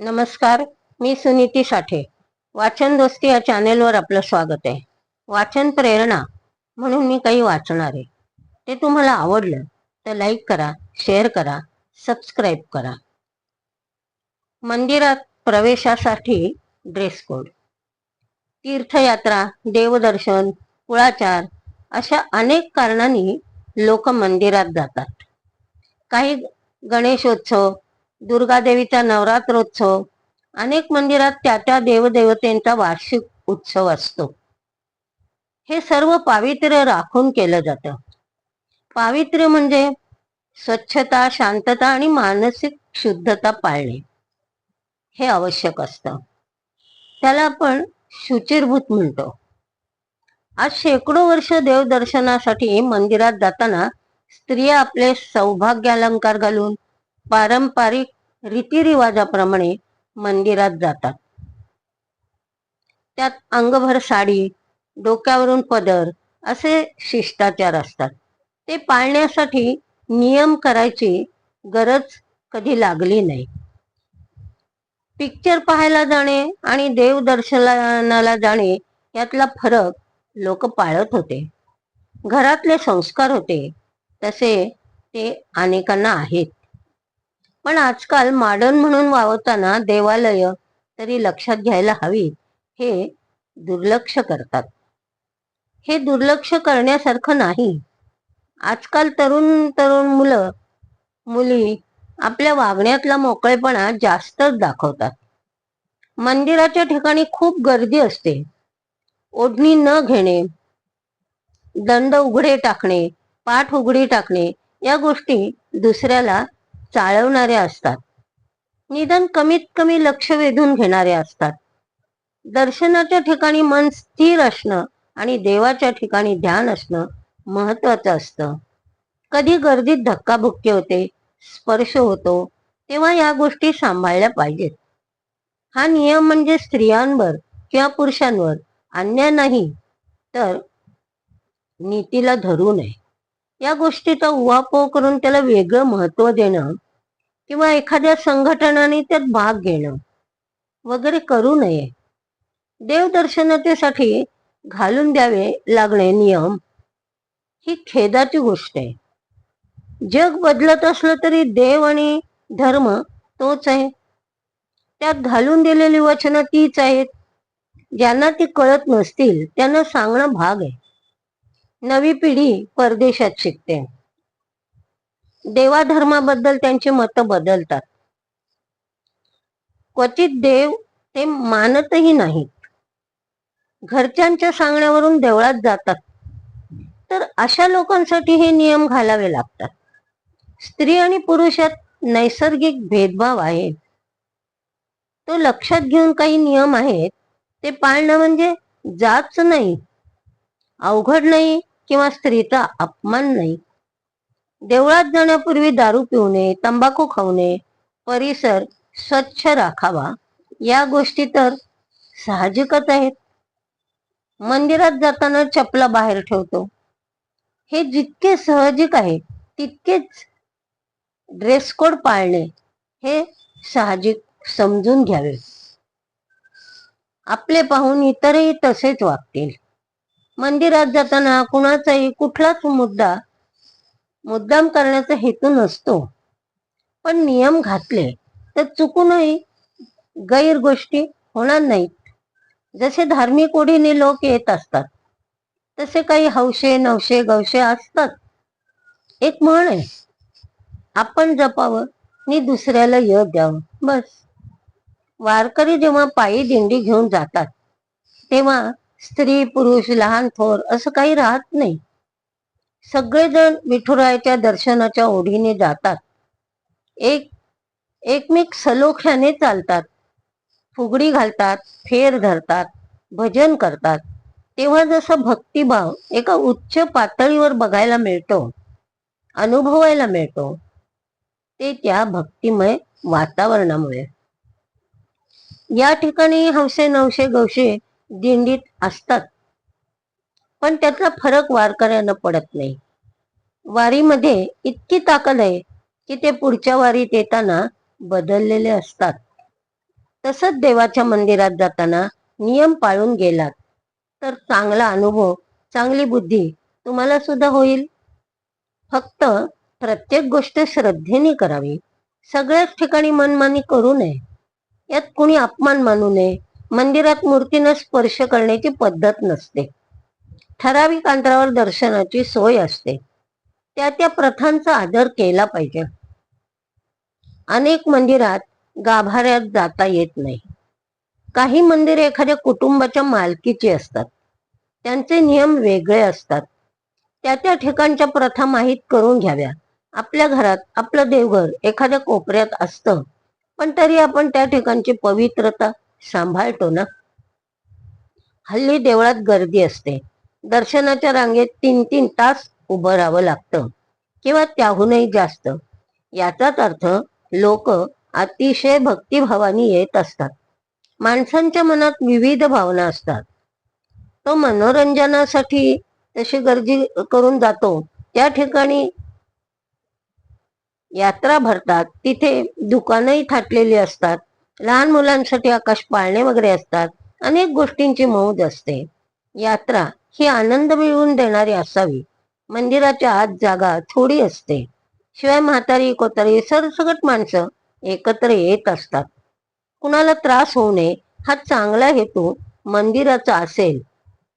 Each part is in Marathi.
नमस्कार मी सुनीती साठे. वाचन दोस्ती या चॅनेलवर आपलं स्वागत आहे. वाचन प्रेरणा म्हणून मी काही वाचणार आहे. ते तुम्हाला आवडलं तर लाईक करा शेअर करा सबस्क्राईब करा. मंदिरात प्रवेशासाठी ड्रेस कोड तीर्थयात्रा देवदर्शन कुळाचार अशा अनेक कारणांनी लोक मंदिरात जातात. काही गणेशोत्सव दुर्गादेवीचा नवरात्रोत्सव. अनेक मंदिरात त्या त्या देवदेवतेंचा वार्षिक उत्सव असतो. हे सर्व पावित्र्य राखून केलं जातं. पावित्र्य म्हणजे स्वच्छता शांतता आणि मानसिक शुद्धता पाळणे. हे आवश्यक असतं. त्याला आपण शुचिरभूत म्हणतो. आज शेकडो वर्ष देवदर्शनासाठी मंदिरात जाताना स्त्रिया आपले सौभाग्य अलंकार घालून पारंपरिक रीतिरिवाजाप्रमाणे मंदिरात जातात. त्यात अंगभर साडी डोक्यावरून पदर असे शिष्टाचार असतात. ते पाळण्यासाठी नियम करायची गरज कधी लागली नाही. पिक्चर पाहायला जाणे आणि देवदर्शनाला जाणे यातला फरक लोक पाळत होते. घरातले संस्कार होते तसे ते अनेकांना आहेत. पण आजकाल मॉडर्न म्हणून वावरताना देवालय तरी लक्षात घ्यायला हवी. हे दुर्लक्ष करतात. हे दुर्लक्ष करण्यासारखं नाही. आजकाल तरुण तरुण मुलं मुली आपल्या वागण्यातला मोकळेपणा जास्तच दाखवतात. मंदिराच्या ठिकाणी खूप गर्दी असते. ओढणी न घेणे दंड उघडे टाकणे पाठ उघडी टाकणे या गोष्टी दुसऱ्याला चाळवणारे असतात. निदान कमीत कमी लक्ष वेधून घेणारे असतात. दर्शनाच्या ठिकाणी मन स्थिर असणं आणि देवाच्या ठिकाणी ध्यान असणं महत्वाचं असतं. कधी गर्दीत धक्काबुक्की होते स्पर्श होतो तेव्हा या गोष्टी सांभाळल्या पाहिजेत. हा नियम म्हणजे स्त्रियांवर किंवा पुरुषांवर अन्याय नाही तर नीतीला धरू नये. या गोष्टीचा उहापोह करून त्याला वेगळं महत्त्व देणं किंवा एखाद्या संघटनाने त्यात भाग घेणं वगैरे करू नये. देवदर्शनतेसाठी घालून द्यावे लागणे नियम ही खेदाची गोष्ट आहे. जग बदलत असलं तरी देव आणि धर्म तोच आहे. त्यात घालून दिलेली वचनं तीच आहेत. ज्यांना ती कळत नसतील त्यांना सांगणं भाग आहे. नवी पिढी परदेशात शिकते. देवाधर्माबद्दल त्यांची मतं बदलतात. क्वचित देव ते मानतही नाहीत. घरच्यांच्या सांगण्यावरून देवळात जातात. तर अशा लोकांसाठी हे नियम घालावे लागतात. स्त्री आणि पुरुषात नैसर्गिक भेदभाव आहे. तो लक्षात घेऊन काही नियम आहेत ते पाळणं म्हणजे जाच नाही अवघड नाही किंवा स्त्रीचा अपमान नाही. देवळात जाण्यापूर्वी दारू पिऊ नये तंबाखू खाऊ नये परिसर स्वच्छ राखावा या गोष्टी तर साहजिकच आहेत. मंदिरात जाताना चपला बाहेर ठेवतो. हे जितके साहजिक आहे तितकेच ड्रेस कोड पाळणे हे साहजिक समजून घ्यावे. आपले पाहून इतरही तसेच वागतील. मंदिरात जाताना कुणाचाही कुठलाच मुद्दा मुद्दाम करण्याचा हेतू नसतो. पण नियम घातले तर चुकूनही गैर गोष्टी होणार नाहीत. जसे धार्मिक ओढीने लोक येत असतात तसे काही हौशे नवशे गवशे असतात. एक म्हण आहे आपण जपावं आणि दुसऱ्याला य द्यावं बस. वारकरी जेव्हा पायी दिंडी घेऊन जातात तेव्हा स्त्री पुरुष लहान थोर असं काही राहत नाही. सगळेजण विठुरायाच्या दर्शनाच्या ओढीने जातात. एक एकमेक सलोख्याने चालतात. फुगडी घालतात फेर धरतात भजन करतात. तेव्हा जसा भक्तिभाव एका उच्च पातळीवर बघायला मिळतो अनुभवायला मिळतो ते त्या भक्तिमय वातावरणामुळे. या ठिकाणी हौसे नवशे गवशे दिंडीत असतात. पण त्यातला फरक वारकऱ्यांना पडत नाही. वारीमध्ये इतकी ताकद आहे की ते पुढच्या वारीत येताना बदललेले असतात. तसंच देवाच्या मंदिरात जाताना नियम पाळून गेलात. तर चांगला अनुभव चांगली बुद्धी तुम्हाला सुद्धा होईल. फक्त प्रत्येक गोष्ट श्रद्धेने करावी. सगळ्याच ठिकाणी मनमानी करू नये. यात कुणी अपमान मानू नये मंदिरात मूर्तीनं स्पर्श करण्याची पद्धत नसते. ठराविक अंतरावर दर्शनाची सोय असते. त्या त्या प्रथांचा आदर केला पाहिजे. अनेक मंदिरात गाभाऱ्यात जाता येत नाही. काही मंदिरे एखाद्या कुटुंबाच्या मालकीची असतात. त्यांचे नियम वेगळे असतात. त्या त्या ठिकाणच्या प्रथा माहीत करून घ्याव्या. आपल्या घरात आपलं देवघर एखाद्या कोपऱ्यात असतं. पण तरी आपण त्या ठिकाणची पवित्रता सांभाळतो ना. हल्ली देवळात गर्दी असते. दर्शनाच्या रांगेत तीन तीन तास उभं राहावं लागतं. किंवा त्याहूनही जास्त. याचाच अर्थ लोक अतिशय भक्तिभावाने येत असतात. माणसांच्या मनात विविध भावना असतात. तो मनोरंजनासाठी तशी गर्दी करून जातो त्या ठिकाणी यात्रा भरतात. तिथे दुकानही थाटलेली असतात. लहान मुलांसाठी आकाश पाळणे वगैरे असतात. अनेक गोष्टींची मौज असते. यात्रा ही आनंद मिळवून देणारी असावी. मंदिराच्या आत जागा थोडी असते. शिवाय म्हातारी कोतारी सरसगट माणसं एकत्र येत असतात. कुणाला त्रास होऊ नये हा चांगला हेतू मंदिराचा असेल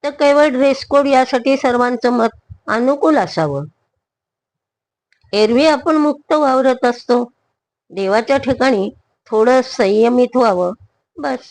तर केवळ ड्रेस कोड यासाठी सर्वांचं मत अनुकूल असावं. एरवी आपण मुक्त वावरत असतो. देवाच्या ठिकाणी थोडं संयमित व्हावं बस